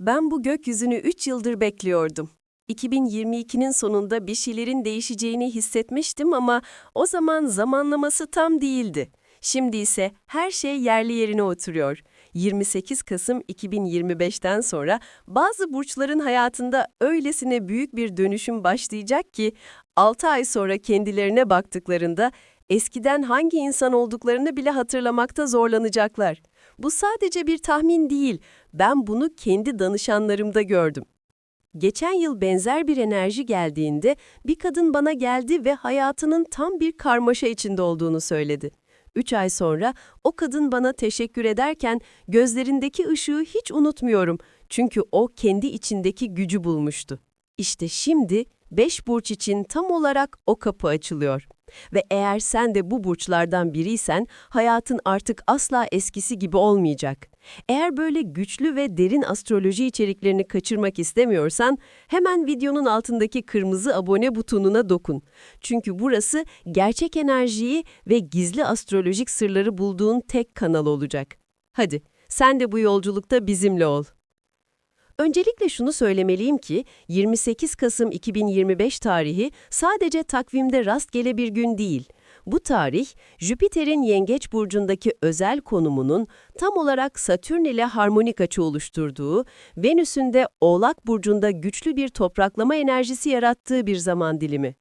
Ben bu gökyüzünü 3 yıldır bekliyordum. 2022'nin sonunda bir şeylerin değişeceğini hissetmiştim ama o zaman zamanlaması tam değildi. Şimdi ise her şey yerli yerine oturuyor. 28 Kasım 2025'ten sonra bazı burçların hayatında öylesine büyük bir dönüşüm başlayacak ki 6 ay sonra kendilerine baktıklarında eskiden hangi insan olduklarını bile hatırlamakta zorlanacaklar. Bu sadece bir tahmin değil, ben bunu kendi danışanlarımda gördüm. Geçen yıl benzer bir enerji geldiğinde bir kadın bana geldi ve hayatının tam bir karmaşa içinde olduğunu söyledi. Üç ay sonra o kadın bana teşekkür ederken gözlerindeki ışığı hiç unutmuyorum çünkü o kendi içindeki gücü bulmuştu. İşte şimdi beş burç için tam olarak o kapı açılıyor. Ve eğer sen de bu burçlardan biriysen hayatın artık asla eskisi gibi olmayacak. Eğer böyle güçlü ve derin astroloji içeriklerini kaçırmak istemiyorsan hemen videonun altındaki kırmızı abone butonuna dokun. Çünkü burası gerçek enerjiyi ve gizli astrolojik sırları bulduğun tek kanal olacak. Hadi sen de bu yolculukta bizimle ol. Öncelikle şunu söylemeliyim ki 28 Kasım 2025 tarihi sadece takvimde rastgele bir gün değil. Bu tarih, Jüpiter'in Yengeç burcundaki özel konumunun tam olarak Satürn ile harmonik açı oluşturduğu, Venüs'ün de Oğlak burcunda güçlü bir topraklama enerjisi yarattığı bir zaman dilimi.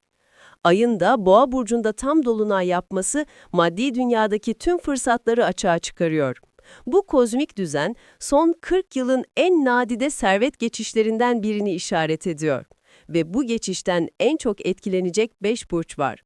Ayın da Boğa burcunda tam dolunay yapması maddi dünyadaki tüm fırsatları açığa çıkarıyor. Bu kozmik düzen son 40 yılın en nadide servet geçişlerinden birini işaret ediyor. Ve bu geçişten en çok etkilenecek 5 burç var.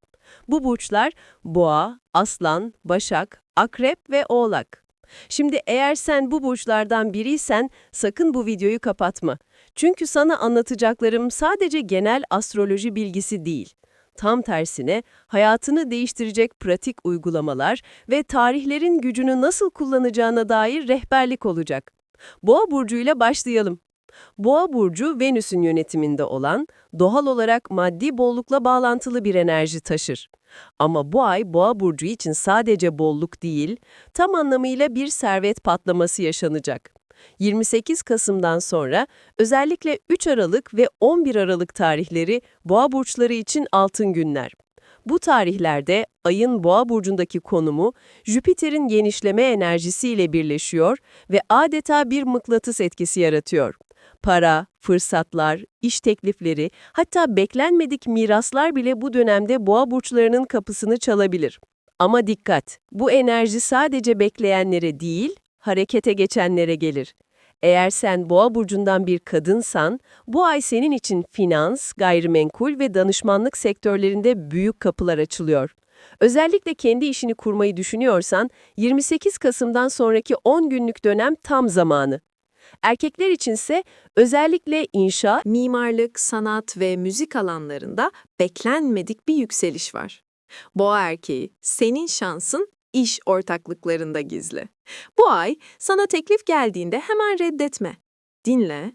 Bu burçlar Boğa, Aslan, Başak, Akrep ve Oğlak. Şimdi eğer sen bu burçlardan biriysen sakın bu videoyu kapatma. Çünkü sana anlatacaklarım sadece genel astroloji bilgisi değil. Tam tersine hayatını değiştirecek pratik uygulamalar ve tarihlerin gücünü nasıl kullanacağına dair rehberlik olacak. Boğa burcuyla başlayalım. Boğa burcu Venüs'ün yönetiminde olan, doğal olarak maddi bollukla bağlantılı bir enerji taşır. Ama bu ay Boğa burcu için sadece bolluk değil, tam anlamıyla bir servet patlaması yaşanacak. 28 Kasım'dan sonra özellikle 3 Aralık ve 11 Aralık tarihleri Boğa burçları için altın günler. Bu tarihlerde ayın Boğa burcundaki konumu Jüpiter'in genişleme enerjisiyle birleşiyor ve adeta bir mıknatıs etkisi yaratıyor. Para, fırsatlar, iş teklifleri, hatta beklenmedik miraslar bile bu dönemde Boğa burçlarının kapısını çalabilir. Ama dikkat, bu enerji sadece bekleyenlere değil, harekete geçenlere gelir. Eğer sen boğa burcundan bir kadınsan, bu ay senin için finans, gayrimenkul ve danışmanlık sektörlerinde büyük kapılar açılıyor. Özellikle kendi işini kurmayı düşünüyorsan, 28 Kasım'dan sonraki 10 günlük dönem tam zamanı. Erkekler içinse özellikle inşa, mimarlık, sanat ve müzik alanlarında beklenmedik bir yükseliş var. Boğa erkeği, senin şansın iş ortaklıklarında gizli. Bu ay sana teklif geldiğinde hemen reddetme. Dinle,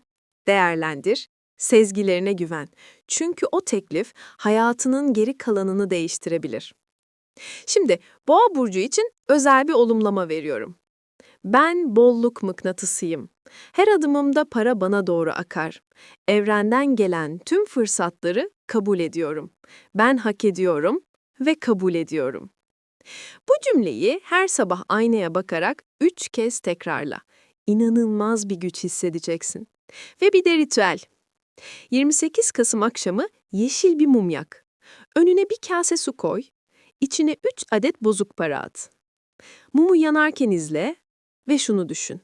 değerlendir, sezgilerine güven. Çünkü o teklif hayatının geri kalanını değiştirebilir. Şimdi Boğa burcu için özel bir olumlama veriyorum. Ben bolluk mıknatısıyım. Her adımımda para bana doğru akar. Evrenden gelen tüm fırsatları kabul ediyorum. Ben hak ediyorum ve kabul ediyorum. Bu cümleyi her sabah aynaya bakarak üç kez tekrarla. İnanılmaz bir güç hissedeceksin. Ve bir de ritüel. 28 Kasım akşamı yeşil bir mum yak. Önüne bir kase su koy. İçine 3 adet bozuk para at. Mumu yanarken izle ve şunu düşün.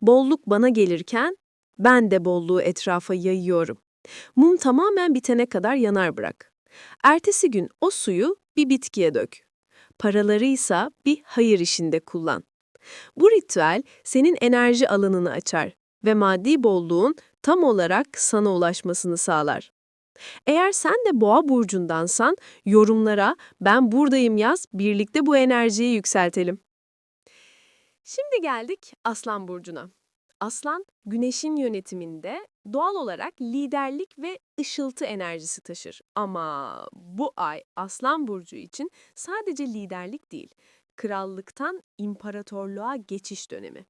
Bolluk bana gelirken ben de bolluğu etrafa yayıyorum. Mum tamamen bitene kadar yanar bırak. Ertesi gün o suyu bir bitkiye dök. Paraları ise bir hayır işinde kullan. Bu ritüel senin enerji alanını açar ve maddi bolluğun tam olarak sana ulaşmasını sağlar. Eğer sen de boğa burcundansan yorumlara ben buradayım yaz, birlikte bu enerjiyi yükseltelim. Şimdi geldik Aslan burcuna. Aslan, güneşin yönetiminde doğal olarak liderlik ve ışıltı enerjisi taşır. Ama bu ay Aslan burcu için sadece liderlik değil, krallıktan imparatorluğa geçiş dönemi.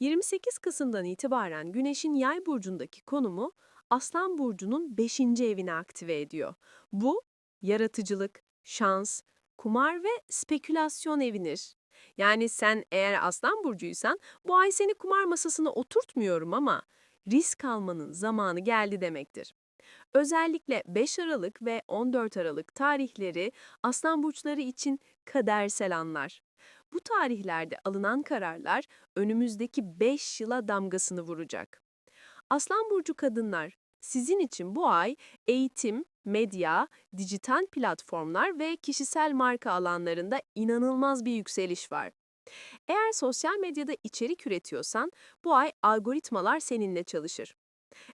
28 Kasım'dan itibaren Güneş'in Yay burcundaki konumu Aslan burcunun 5. evini aktive ediyor. Bu yaratıcılık, şans, kumar ve spekülasyon evinir. Yani sen eğer Aslan burcuysan bu ay seni kumar masasına oturtmuyorum ama risk almanın zamanı geldi demektir. Özellikle 5 Aralık ve 14 Aralık tarihleri Aslan burçları için kadersel anlar. Bu tarihlerde alınan kararlar önümüzdeki 5 yıla damgasını vuracak. Aslan burcu kadınlar, sizin için bu ay eğitim, medya, dijital platformlar ve kişisel marka alanlarında inanılmaz bir yükseliş var. Eğer sosyal medyada içerik üretiyorsan bu ay algoritmalar seninle çalışır.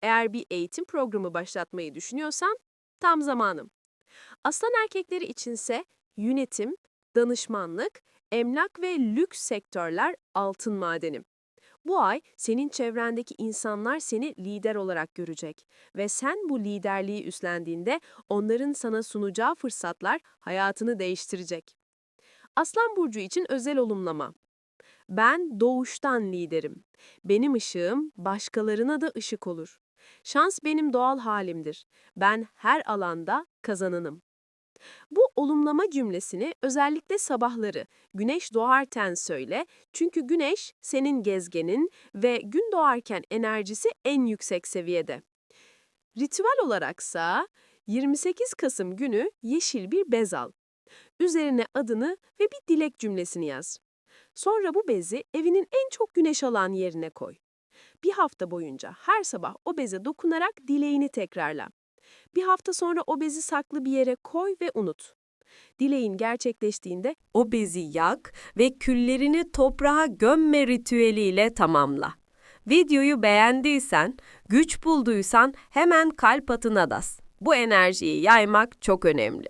Eğer bir eğitim programı başlatmayı düşünüyorsan tam zamanım. Aslan erkekleri içinse yönetim, danışmanlık, emlak ve lüks sektörler altın madenim. Bu ay senin çevrendeki insanlar seni lider olarak görecek ve sen bu liderliği üstlendiğinde onların sana sunacağı fırsatlar hayatını değiştirecek. Aslan burcu için özel olumlama. Ben doğuştan liderim. Benim ışığım başkalarına da ışık olur. Şans benim doğal halimdir. Ben her alanda kazananım. Bu olumlama cümlesini özellikle sabahları güneş doğarken söyle çünkü güneş senin gezgenin ve gün doğarken enerjisi en yüksek seviyede. Ritüel olaraksa 28 Kasım günü yeşil bir bez al. Üzerine adını ve bir dilek cümlesini yaz. Sonra bu bezi evinin en çok güneş alan yerine koy. Bir hafta boyunca her sabah o beze dokunarak dileğini tekrarla. Bir hafta sonra o bezi saklı bir yere koy ve unut. Dileğin gerçekleştiğinde O bezi yak ve küllerini toprağa gömme ritüeliyle tamamla. Videoyu beğendiysen, güç bulduysan hemen kalp atına bas. Bu enerjiyi yaymak çok önemli.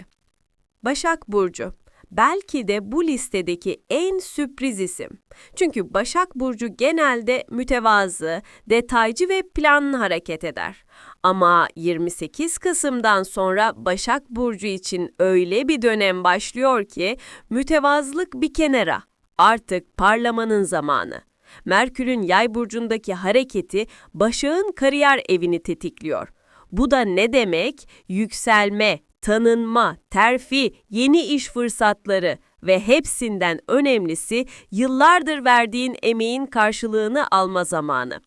Başak Burcu Belki de bu listedeki en sürpriz isim. Çünkü Başak Burcu genelde mütevazı, detaycı ve planlı hareket eder. Ama 28 Kasım'dan sonra Başak Burcu için öyle bir dönem başlıyor ki mütevazılık bir kenara. Artık parlamanın zamanı. Merkür'ün Yay burcundaki hareketi Başak'ın kariyer evini tetikliyor. Bu da ne demek? Yükselme, tanınma, terfi, yeni iş fırsatları ve hepsinden önemlisi yıllardır verdiğin emeğin karşılığını alma zamanı.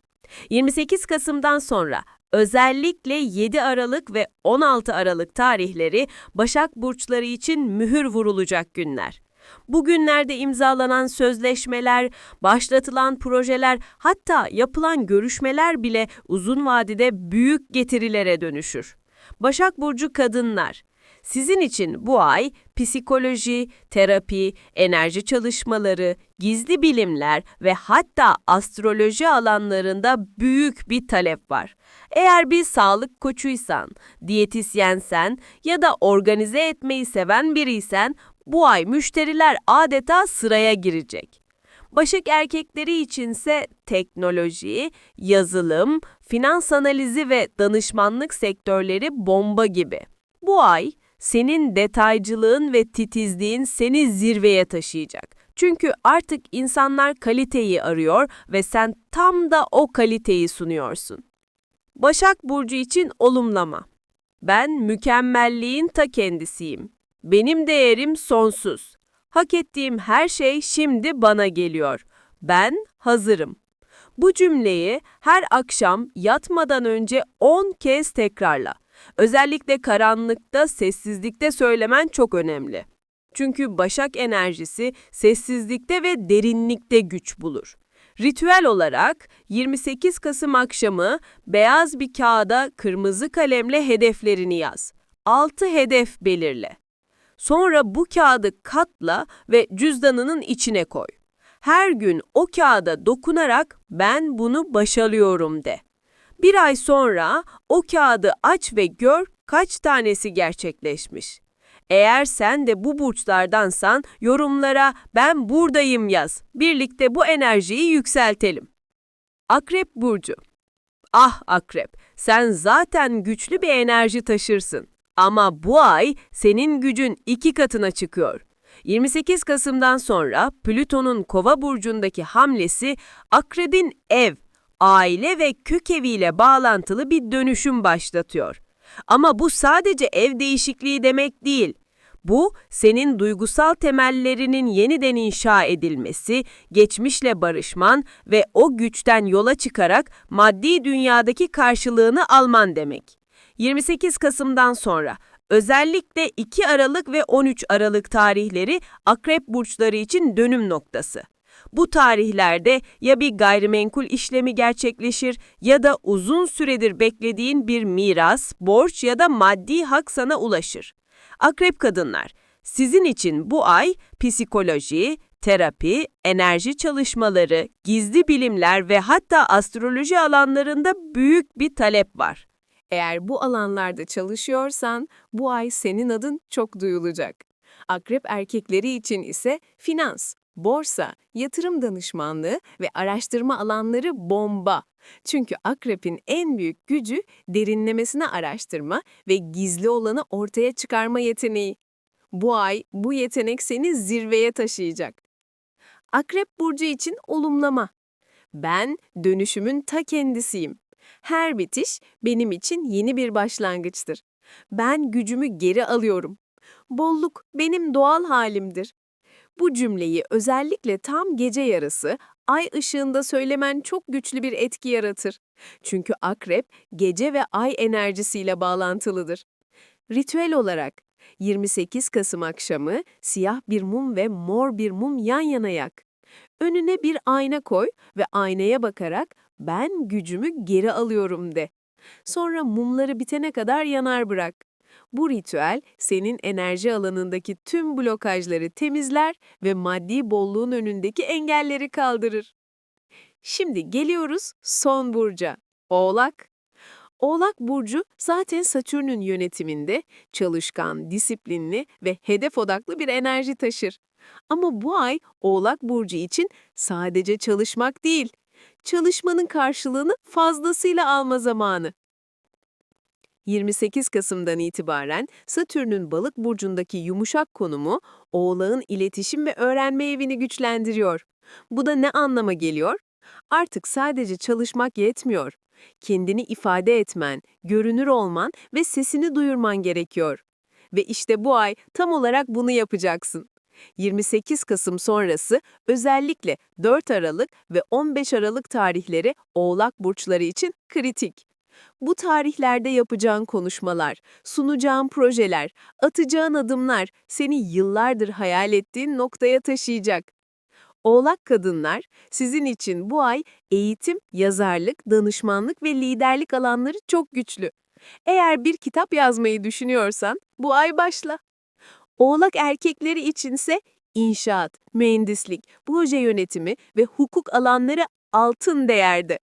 28 Kasım'dan sonra özellikle 7 Aralık ve 16 Aralık tarihleri Başak burçları için mühür vurulacak günler. Bu günlerde imzalanan sözleşmeler, başlatılan projeler, hatta yapılan görüşmeler bile uzun vadede büyük getirilere dönüşür. Başak Burcu kadınlar, sizin için bu ay psikoloji, terapi, enerji çalışmaları, gizli bilimler ve hatta astroloji alanlarında büyük bir talep var. Eğer bir sağlık koçuysan, diyetisyensen ya da organize etmeyi seven biriysen bu ay müşteriler adeta sıraya girecek. Başak erkekleri içinse teknoloji, yazılım, finans analizi ve danışmanlık sektörleri bomba gibi. Bu ay senin detaycılığın ve titizliğin seni zirveye taşıyacak. Çünkü artık insanlar kaliteyi arıyor ve sen tam da o kaliteyi sunuyorsun. Başak Burcu için olumlama. Ben mükemmelliğin ta kendisiyim. Benim değerim sonsuz. Hak ettiğim her şey şimdi bana geliyor. Ben hazırım. Bu cümleyi her akşam yatmadan önce 10 kez tekrarla. Özellikle karanlıkta, sessizlikte söylemen çok önemli. Çünkü Başak enerjisi sessizlikte ve derinlikte güç bulur. Ritüel olarak 28 Kasım akşamı beyaz bir kağıda kırmızı kalemle hedeflerini yaz. 6 hedef belirle. Sonra bu kağıdı katla ve cüzdanının içine koy. Her gün o kağıda dokunarak ben bunu başarıyorum de. Bir ay sonra o kağıdı aç ve gör kaç tanesi gerçekleşmiş. Eğer sen de bu burçlardansan yorumlara ben buradayım yaz. Birlikte bu enerjiyi yükseltelim. Akrep Burcu Ah Akrep, sen zaten güçlü bir enerji taşırsın. Ama bu ay senin gücün iki katına çıkıyor. 28 Kasım'dan sonra Plüton'un Kova burcundaki hamlesi Akrebin ev, aile ve kök eviyle bağlantılı bir dönüşüm başlatıyor. Ama bu sadece ev değişikliği demek değil. Bu, senin duygusal temellerinin yeniden inşa edilmesi, geçmişle barışman ve o güçten yola çıkarak maddi dünyadaki karşılığını alman demek. 28 Kasım'dan sonra özellikle 2 Aralık ve 13 Aralık tarihleri akrep burçları için dönüm noktası. Bu tarihlerde ya bir gayrimenkul işlemi gerçekleşir ya da uzun süredir beklediğin bir miras, borç ya da maddi hak sana ulaşır. Akrep kadınlar, sizin için bu ay psikoloji, terapi, enerji çalışmaları, gizli bilimler ve hatta astroloji alanlarında büyük bir talep var. Eğer bu alanlarda çalışıyorsan bu ay senin adın çok duyulacak. Akrep erkekleri için ise finans, borsa, yatırım danışmanlığı ve araştırma alanları bomba. Çünkü akrepin en büyük gücü derinlemesine araştırma ve gizli olanı ortaya çıkarma yeteneği. Bu ay bu yetenek seni zirveye taşıyacak. Akrep burcu için olumlama. Ben dönüşümün ta kendisiyim. Her bitiş benim için yeni bir başlangıçtır. Ben gücümü geri alıyorum. Bolluk benim doğal halimdir. Bu cümleyi özellikle tam gece yarısı ay ışığında söylemen çok güçlü bir etki yaratır. Çünkü akrep gece ve ay enerjisiyle bağlantılıdır. Ritüel olarak 28 Kasım akşamı siyah bir mum ve mor bir mum yan yana yak. Önüne bir ayna koy ve aynaya bakarak ben gücümü geri alıyorum de. Sonra mumları bitene kadar yanar bırak. Bu ritüel senin enerji alanındaki tüm blokajları temizler ve maddi bolluğun önündeki engelleri kaldırır. Şimdi geliyoruz son burca. Oğlak. Oğlak burcu zaten Satürn'ün yönetiminde çalışkan, disiplinli ve hedef odaklı bir enerji taşır. Ama bu ay Oğlak burcu için sadece çalışmak değil, çalışmanın karşılığını fazlasıyla alma zamanı. 28 Kasım'dan itibaren Satürn'ün balık burcundaki yumuşak konumu Oğlağın iletişim ve öğrenme evini güçlendiriyor. Bu da ne anlama geliyor? Artık sadece çalışmak yetmiyor. Kendini ifade etmen, görünür olman ve sesini duyurman gerekiyor. Ve işte bu ay tam olarak bunu yapacaksın. 28 Kasım sonrası özellikle 4 Aralık ve 15 Aralık tarihleri Oğlak burçları için kritik. Bu tarihlerde yapacağın konuşmalar, sunacağın projeler, atacağın adımlar seni yıllardır hayal ettiğin noktaya taşıyacak. Oğlak kadınlar, sizin için bu ay eğitim, yazarlık, danışmanlık ve liderlik alanları çok güçlü. Eğer bir kitap yazmayı düşünüyorsan, bu ay başla. Oğlak erkekleri içinse inşaat, mühendislik, proje yönetimi ve hukuk alanları altın değerde.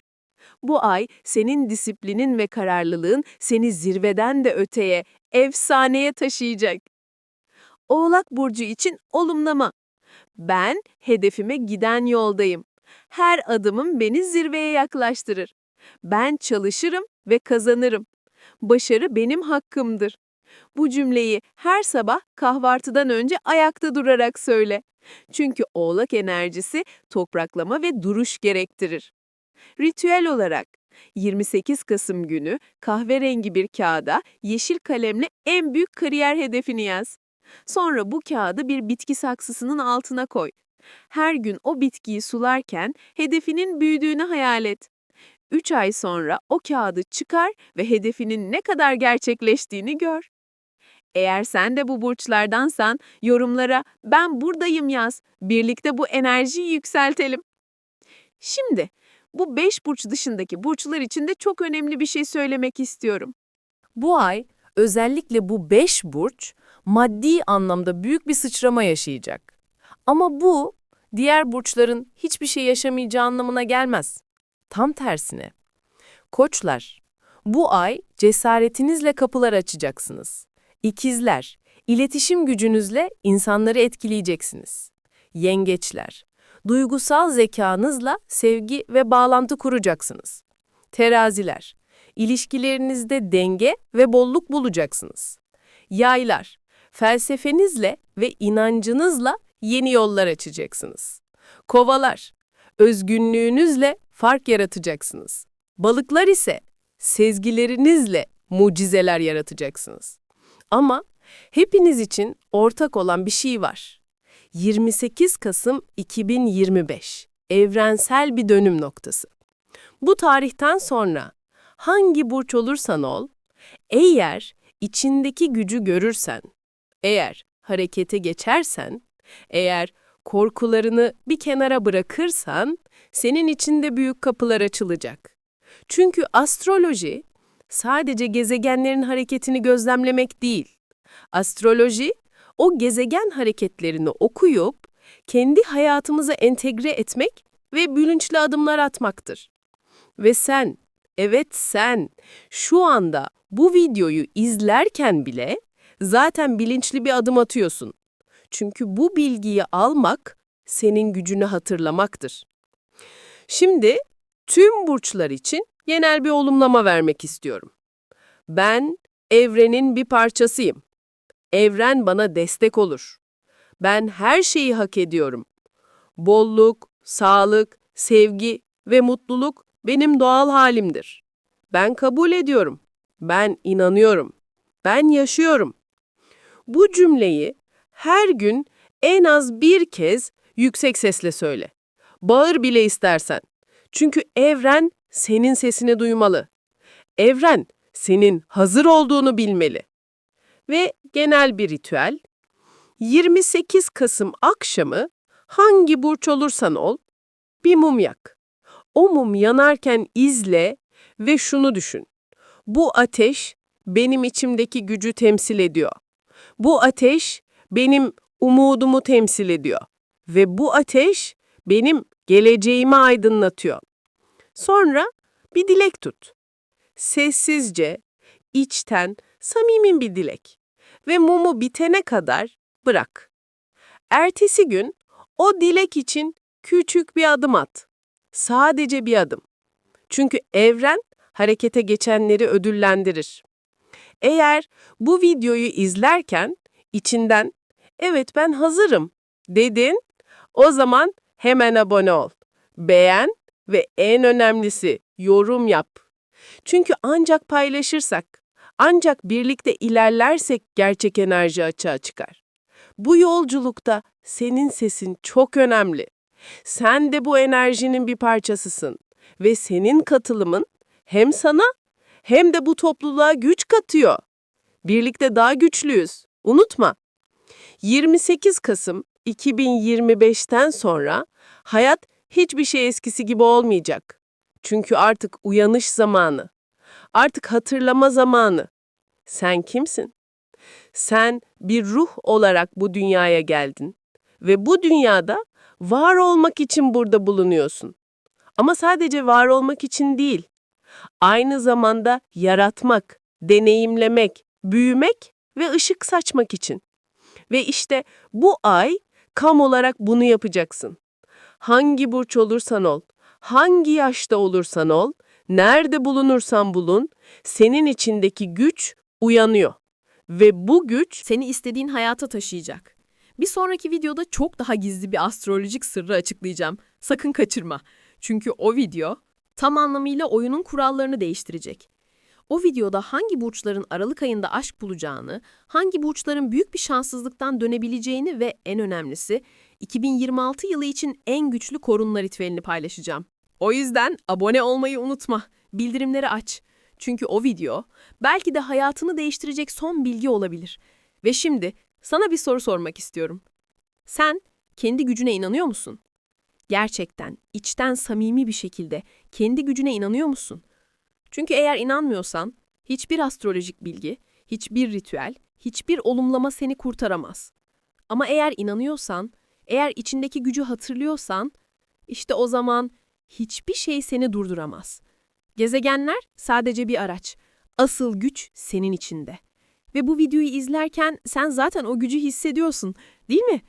Bu ay senin disiplinin ve kararlılığın seni zirveden de öteye, efsaneye taşıyacak. Oğlak burcu için olumlama. Ben hedefime giden yoldayım. Her adımım beni zirveye yaklaştırır. Ben çalışırım ve kazanırım. Başarı benim hakkımdır. Bu cümleyi her sabah kahvaltıdan önce ayakta durarak söyle. Çünkü oğlak enerjisi topraklama ve duruş gerektirir. Ritüel olarak 28 Kasım günü kahverengi bir kağıda yeşil kalemle en büyük kariyer hedefini yaz. Sonra bu kağıdı bir bitki saksısının altına koy. Her gün o bitkiyi sularken hedefinin büyüdüğünü hayal et. 3 ay sonra o kağıdı çıkar ve hedefinin ne kadar gerçekleştiğini gör. Eğer sen de bu burçlardansan yorumlara ben buradayım yaz. Birlikte bu enerjiyi yükseltelim. Şimdi bu 5 burç dışındaki burçlar için de çok önemli bir şey söylemek istiyorum. Bu ay özellikle bu 5 burç maddi anlamda büyük bir sıçrama yaşayacak. Ama bu diğer burçların hiçbir şey yaşamayacağı anlamına gelmez. Tam tersine. Koçlar, bu ay cesaretinizle kapılar açacaksınız. İkizler, iletişim gücünüzle insanları etkileyeceksiniz. Yengeçler, duygusal zekanızla sevgi ve bağlantı kuracaksınız. Teraziler, ilişkilerinizde denge ve bolluk bulacaksınız. Yaylar, felsefenizle ve inancınızla yeni yollar açacaksınız. Kovalar, özgünlüğünüzle fark yaratacaksınız. Balıklar ise sezgilerinizle mucizeler yaratacaksınız. Ama hepiniz için ortak olan bir şey var. 28 Kasım 2025 evrensel bir dönüm noktası. Bu tarihten sonra hangi burç olursan ol, eğer içindeki gücü görürsen, eğer harekete geçersen, eğer korkularını bir kenara bırakırsan, senin içinde büyük kapılar açılacak. Çünkü astroloji sadece gezegenlerin hareketini gözlemlemek değil. Astroloji, o gezegen hareketlerini okuyup kendi hayatımıza entegre etmek ve bilinçli adımlar atmaktır. Ve sen, evet sen, şu anda bu videoyu izlerken bile zaten bilinçli bir adım atıyorsun. Çünkü bu bilgiyi almak senin gücünü hatırlamaktır. Şimdi tüm burçlar için genel bir olumlama vermek istiyorum. Ben evrenin bir parçasıyım. Evren bana destek olur. Ben her şeyi hak ediyorum. Bolluk, sağlık, sevgi ve mutluluk benim doğal halimdir. Ben kabul ediyorum. Ben inanıyorum. Ben yaşıyorum. Bu cümleyi her gün en az bir kez yüksek sesle söyle. Bağır bile istersen. Çünkü evren senin sesini duymalı. Evren senin hazır olduğunu bilmeli. Ve genel bir ritüel. 28 Kasım akşamı hangi burç olursan ol, bir mum yak. O mum yanarken izle ve şunu düşün. Bu ateş benim içimdeki gücü temsil ediyor. Bu ateş benim umudumu temsil ediyor. Ve bu ateş benim geleceğimi aydınlatıyor. Sonra bir dilek tut. Sessizce, içten, samimi bir dilek. Ve mumu bitene kadar bırak. Ertesi gün o dilek için küçük bir adım at. Sadece bir adım. Çünkü evren harekete geçenleri ödüllendirir. Eğer bu videoyu izlerken içinden evet ben hazırım dedin, o zaman hemen abone ol, beğen ve en önemlisi yorum yap. Çünkü ancak paylaşırsak, ancak birlikte ilerlersek gerçek enerji açığa çıkar. Bu yolculukta senin sesin çok önemli. Sen de bu enerjinin bir parçasısın ve senin katılımın hem sana hem de bu topluluğa güç katıyor. Birlikte daha güçlüyüz. Unutma. 28 Kasım 2025'ten sonra hayat hiçbir şey eskisi gibi olmayacak. Çünkü artık uyanış zamanı. Artık hatırlama zamanı. Sen kimsin? Sen bir ruh olarak bu dünyaya geldin ve bu dünyada var olmak için burada bulunuyorsun. Ama sadece var olmak için değil, aynı zamanda yaratmak, deneyimlemek, büyümek ve ışık saçmak için. Ve işte bu ay kam olarak bunu yapacaksın. Hangi burç olursan ol, hangi yaşta olursan ol, nerede bulunursan bulun, senin içindeki güç uyanıyor. Ve bu güç seni istediğin hayata taşıyacak. Bir sonraki videoda çok daha gizli bir astrolojik sırrı açıklayacağım. Sakın kaçırma. Çünkü o video tam anlamıyla oyunun kurallarını değiştirecek. O videoda hangi burçların Aralık ayında aşk bulacağını, hangi burçların büyük bir şanssızlıktan dönebileceğini ve en önemlisi 2026 yılı için en güçlü korunma ritüelini paylaşacağım. O yüzden abone olmayı unutma, bildirimleri aç. Çünkü o video belki de hayatını değiştirecek son bilgi olabilir. Ve şimdi sana bir soru sormak istiyorum. Sen kendi gücüne inanıyor musun? Gerçekten, içten samimi bir şekilde kendi gücüne inanıyor musun? Çünkü eğer inanmıyorsan, hiçbir astrolojik bilgi, hiçbir ritüel, hiçbir olumlama seni kurtaramaz. Ama eğer inanıyorsan, eğer içindeki gücü hatırlıyorsan, işte o zaman hiçbir şey seni durduramaz. Gezegenler sadece bir araç. Asıl güç senin içinde. Ve bu videoyu izlerken sen zaten o gücü hissediyorsun, değil mi?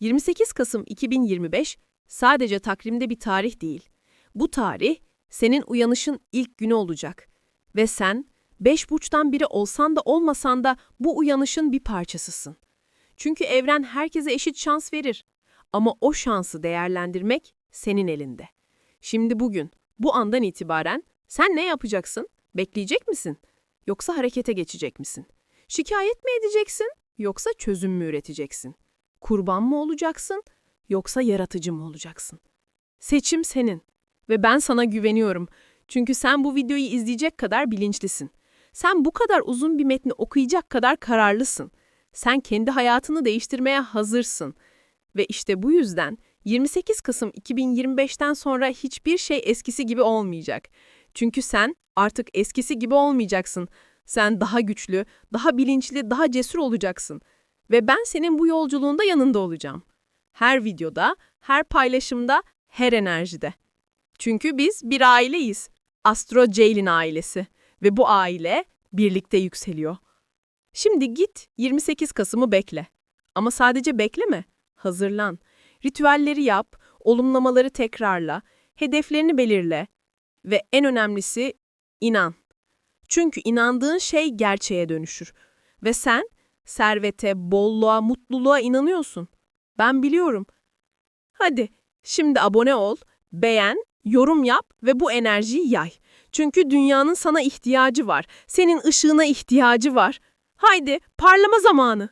28 Kasım 2025 sadece takvimde bir tarih değil. Bu tarih senin uyanışın ilk günü olacak. Ve sen Beş burçtan biri olsan da olmasan da bu uyanışın bir parçasısın. Çünkü evren herkese eşit şans verir. Ama o şansı değerlendirmek senin elinde. Şimdi bugün, bu andan itibaren sen ne yapacaksın? Bekleyecek misin? Yoksa harekete geçecek misin? Şikayet mi edeceksin? Yoksa çözüm mü üreteceksin? Kurban mı olacaksın? Yoksa yaratıcı mı olacaksın? Seçim senin. Ve ben sana güveniyorum. Çünkü sen bu videoyu izleyecek kadar bilinçlisin. Sen bu kadar uzun bir metni okuyacak kadar kararlısın. Sen kendi hayatını değiştirmeye hazırsın. Ve işte bu yüzden 28 Kasım 2025'ten sonra hiçbir şey eskisi gibi olmayacak. Çünkü sen artık eskisi gibi olmayacaksın. Sen daha güçlü, daha bilinçli, daha cesur olacaksın. Ve ben senin bu yolculuğunda yanında olacağım. Her videoda, her paylaşımda, her enerjide. Çünkü biz bir aileyiz. Astro Ceylin ailesi. Ve bu aile birlikte yükseliyor. Şimdi git 28 Kasım'ı bekle. Ama sadece bekleme, hazırlan. Ritüelleri yap, olumlamaları tekrarla, hedeflerini belirle ve en önemlisi inan. Çünkü inandığın şey gerçeğe dönüşür. Ve sen servete, bolluğa, mutluluğa inanıyorsun. Ben biliyorum. Hadi şimdi abone ol, beğen, yorum yap ve bu enerjiyi yay. Çünkü dünyanın sana ihtiyacı var. Senin ışığına ihtiyacı var. Haydi parlama zamanı.